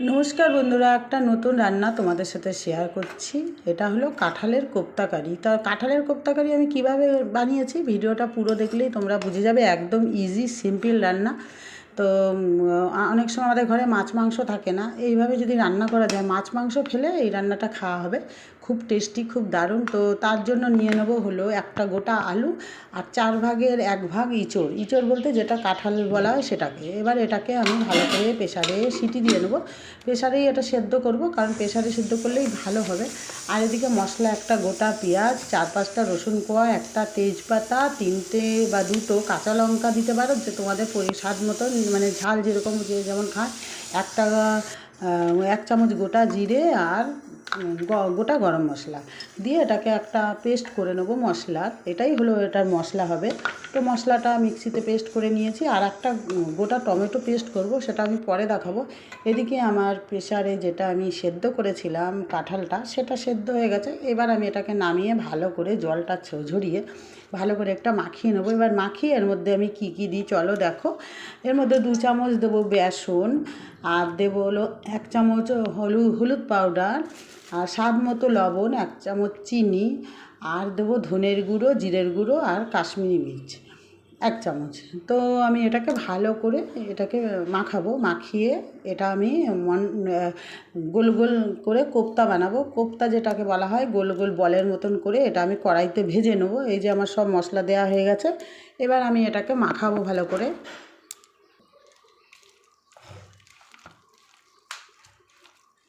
নমস্কার বন্ধুরা, একটা নতুন রান্না তোমাদের সাথে শেয়ার করছি। এটা হলো কাঁঠালের কোপ্তাকারি। তা কাঁঠালের কোপ্তাকারি আমি কীভাবে বানিয়েছি? ভিডিওটা পুরো দেখলেই তোমরা বুঝে যাবে, একদম ইজি সিম্পল রান্না। তো অনেক সময় আমাদের ঘরে মাছ মাংস থাকে না। এইভাবে যদি রান্না করা যায়, মাছ মাংস ফেলে এই রান্নাটা খাওয়া হবে। খুব টেস্টি, খুব দারুণ। তো তার জন্য নিয়ে নেব হলো একটা গোটা আলু আর চার ভাগের এক ভাগ ইঁচড়। ইঁচড় বলতে যেটা কাঁঠাল বলা হয় সেটাকে। এবার এটাকে আমি ভালো করে প্রেশারে সিটি দিয়ে নেব। প্রেশারেই এটা সেদ্ধ করব, কারণ প্রেশারে সেদ্ধ করলেই ভালো হবে। আর এদিকে মশলা, একটা গোটা পেঁয়াজ, চার পাঁচটা রসুন কোয়া, একটা তেজপাতা, তিনটে বা দুটো কাঁচা লঙ্কা দিতে পারো, যে তোমাদের পরি, স্বাদ মতন মানে ঝাল যেরকম যে যেমন খায় একটা এক চামচ গোটা জিরে আর গোটা গরম মশলা। দিয়ে এটাকে একটা পেস্ট করে নেব মশলার এটাই হলো এটার মশলা হবে। তো মশলাটা মিক্সিতে পেস্ট করে নিয়েছি। আর একটা গোটা টমেটো পেস্ট করব, সেটা আমি পরে দেখাবো। এদিকে আমার প্রেশারে যেটা আমি সেদ্ধ করেছিলাম কাঁঠালটা, সেটা সেদ্ধ হয়ে গেছে। এবার আমি এটাকে নামিয়ে ভালো করে জলটা ঝরিয়ে ভালো করে একটা মাখিয়ে নেব। এবার মাখিয়ে এর মধ্যে আমি কী কী দিই চলো দেখো। এর মধ্যে দু চামচ দেবো বেসন। আর দেবো হলো এক চামচ হলুদ হলুদ পাউডার আর স্বাদ মতো লবণ, এক চামচ চিনি, আর দেবো ধনের গুঁড়ো, জিরের গুঁড়ো আর কাশ্মীরি মির্চ, এক চামচ। তো আমি এটাকে ভালো করে এটাকে মাখাবো, মাখিয়ে এটা আমি মন গোল গোল করে কোপ্তা বানাবো। কোপ্তা যেটাকে বলা হয়, গোল গোল বলের মতন করে এটা আমি কড়াইতে ভেজে নেব। এই যে আমার সব মশলা দেওয়া হয়ে গেছে, এবার আমি এটাকে মাখাবো ভালো করে।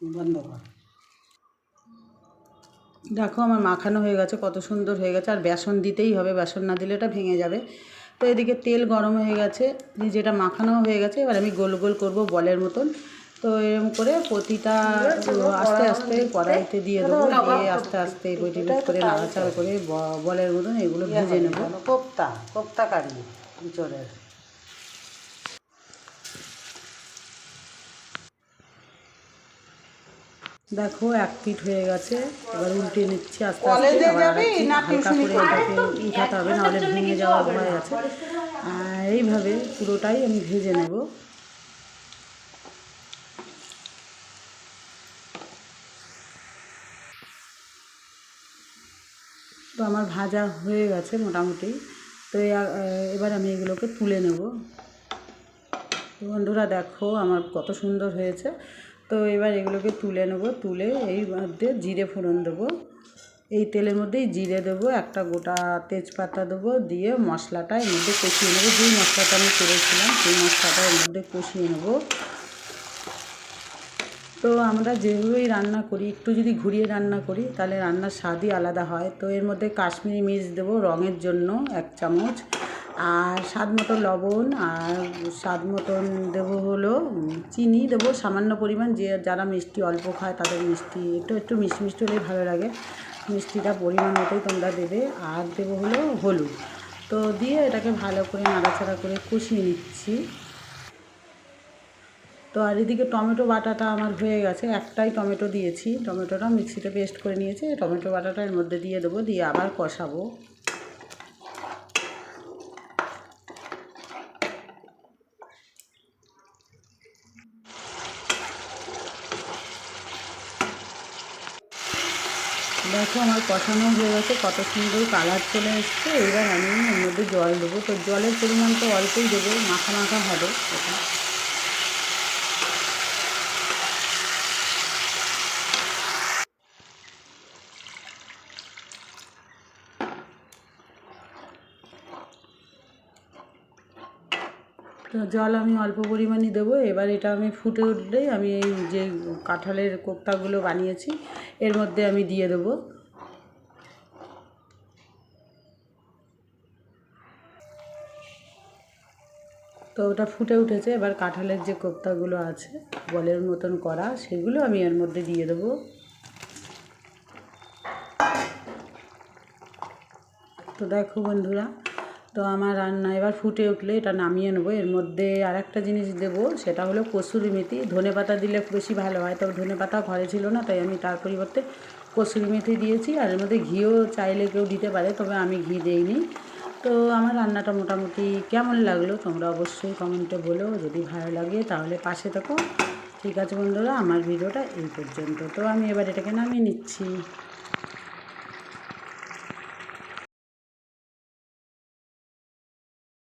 বন্ধ কর। দেখো আমার মাখানো হয়ে গেছে কত সুন্দর হয়ে গেছে। আর বেসন দিতেই হবে বেসন না দিলে এটা ভেঙে যাবে। তো এদিকে তেল গরম হয়ে গেছে যেটা মাখানো হয়ে গেছে এবার আমি গোল গোল করব বলের মতন। তো এরকম করে প্রতিটা আস্তে আস্তে কড়াইতে দিয়ে দেবো। দিয়ে আস্তে আস্তে বইটি করে নাড়াচাড়া করে বলের মতন এগুলো ভেজে নেব। কোপ্তা কোপ্তা কারি ইঁচড়ের। দেখো এক পিঠ হয়ে গেছে। এবার উল্টে নিচ্ছি আস্তে আস্তে। আবার হালকা করে এটাকে উঠাতে হবে নাহলে ভেঙে যাওয়ার ভয় আছে। আর এইভাবে পুরোটাই আমি ভেজে নেব। তো আমার ভাজা হয়ে গেছে মোটামুটি। তো এবার আমি এগুলোকে তুলে নেব। বন্ধুরা দেখো আমার কত সুন্দর হয়েছে। তো এবার এগুলোকে তুলে নেব, তুলে এই মধ্যে জিরে ফোড়ন দেবো। এই তেলের মধ্যেই জিরে দেবো, একটা গোটা তেজপাতা দেবো, দিয়ে মশলাটা এর মধ্যে কষিয়ে নেব। যেই মশলাটা আমি করেছিলাম, সেই মশলাটা এর মধ্যে কষিয়ে নেব। তো আমরা যেভাবেই রান্না করি, একটু যদি ঘুরিয়ে রান্না করি, তাহলে রান্নার স্বাদই আলাদা হয়। তো এর মধ্যে কাশ্মীরি মির্চ দেবো রঙের জন্য এক চামচ। আর স্বাদ মতো লবণ আর স্বাদ মতন দেবো হলো চিনি দেবো, সামান্য পরিমাণ যে যারা মিষ্টি অল্প খায় তাদের মিষ্টি, একটু একটু মিষ্টি মিষ্টি হলেই ভালো লাগে। মিষ্টিটা পরিমাণ মতোই তোমরা দেবে, আর দেবো হলো হলুদ। তো দিয়ে এটাকে ভালো করে নাড়াচাড়া করে কষিয়ে নিচ্ছি। তো আর এদিকে টমেটো বাটাটা আমার হয়ে গেছে, একটাই টমেটো দিয়েছি। টমেটোটা মিক্সিতে পেস্ট করে নিয়েছি, টমেটো বাটাটা এর মধ্যে দিয়ে দেবো, দিয়ে আবার কষাবো। দেখো আমার কষানো হয়ে গেছে, কত সুন্দর কালার চলে এসছে। এবার আমি এর মধ্যে জল দেবো। তো জলের পরিমাণ তো অল্পই দেবো, মাখা মাখা হবে। এটা তো জল আমি অল্প পরিমাণই দেবো। এবার এটা আমি ফুটে উঠলেই আমি এই যে কাঁঠালের কোপ্তাগুলো বানিয়েছি, এর মধ্যে আমি দিয়ে দেবো। তো ওটা ফুটে উঠেছে। এবার কাঁঠালের যে কোপ্তাগুলো আছে, বলের মতন করা, সেগুলো আমি এর মধ্যে দিয়ে দেবো। তো দেখো বন্ধুরা তো আমার রান্না এবার ফুটে উঠলে এটা নামিয়ে নেব। এর মধ্যে আর একটা জিনিস দেবো, সেটা হলো কসুরি মেথি। ধনে পাতা দিলে বেশি ভালো হয়, তবে ধনে পাতা ঘরে ছিল না, তাই আমি তার পরিবর্তে কসুরি মেথি দিয়েছি। আর এর মধ্যে ঘিও চাইলে কেউ দিতে পারে, তবে আমি ঘি দিইনি। তো আমার রান্নাটা মোটামুটি কেমন লাগল তোমরা অবশ্যই কমেন্টে বলো। যদি ভালো লাগে তাহলে পাশে থাকো। ঠিক আছে বন্ধুরা, আমার ভিডিওটা এই পর্যন্ত। তো আমি এবার এটাকে নামিয়ে নিচ্ছি।